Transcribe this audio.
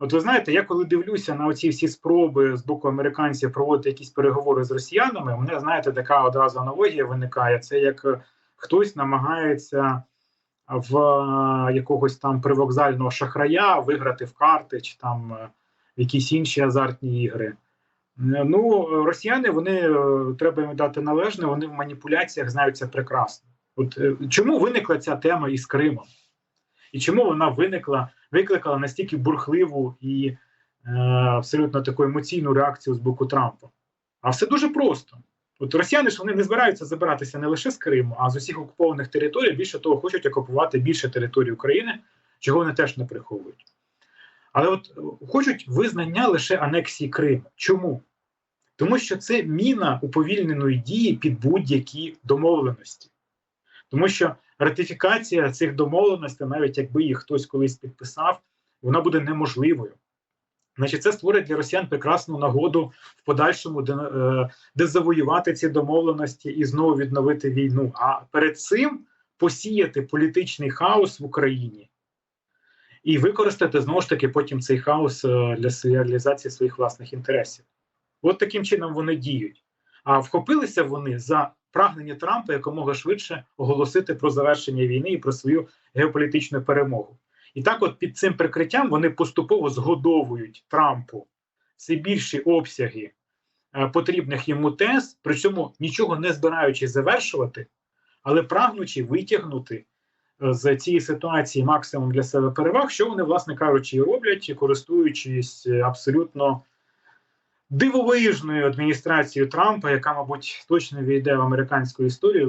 От ви знаєте, я коли дивлюся на оці всі спроби з боку американців проводити якісь переговори з росіянами, у мене знаєте, така одразу аналогія виникає. Це як е, хтось намагається в е, якогось там привокзального шахрая виграти в карти чи там е, в якісь інші азартні ігри. Ну, росіяни вони треба їм дати належне, вони в маніпуляціях знаються прекрасно. От чому виникла ця тема із Кримом? І чому вона виникла, викликала настільки бурхливу і е, абсолютно таку емоційну реакцію з боку Трампа? А все дуже просто. От росіяни ж вони не збираються забиратися не лише з Криму, а з усіх окупованих територій. Більше того, хочуть окупувати більше територій України, чого вони теж не приховують. Але от е, хочуть визнання лише анексії Криму. Чому? Тому що це міна уповільненої дії під будь-які домовленості. Тому що ратифікація цих домовленостей, навіть якби їх хтось колись підписав, вона буде неможливою. Значить, це створить для росіян прекрасну нагоду в подальшому е, дезавоювати ці домовленості і знову відновити війну. А перед цим посіяти політичний хаос в Україні і використати знову ж таки потім цей хаос е, для реалізації своїх власних інтересів. От таким чином вони діють. А вхопилися вони за прагнення Трампа якомога швидше оголосити про завершення війни і про свою геополітичну перемогу. І так, от під цим прикриттям вони поступово згодовують Трампу все більші обсяги е, потрібних йому тез, при цьому нічого не збираючись завершувати, але прагнучи витягнути е, з цієї ситуації максимум для себе переваг, що вони, власне кажучи, роблять, користуючись е, абсолютно дивовижною адміністрацією Трампа, яка, мабуть, точно війде в американську історію.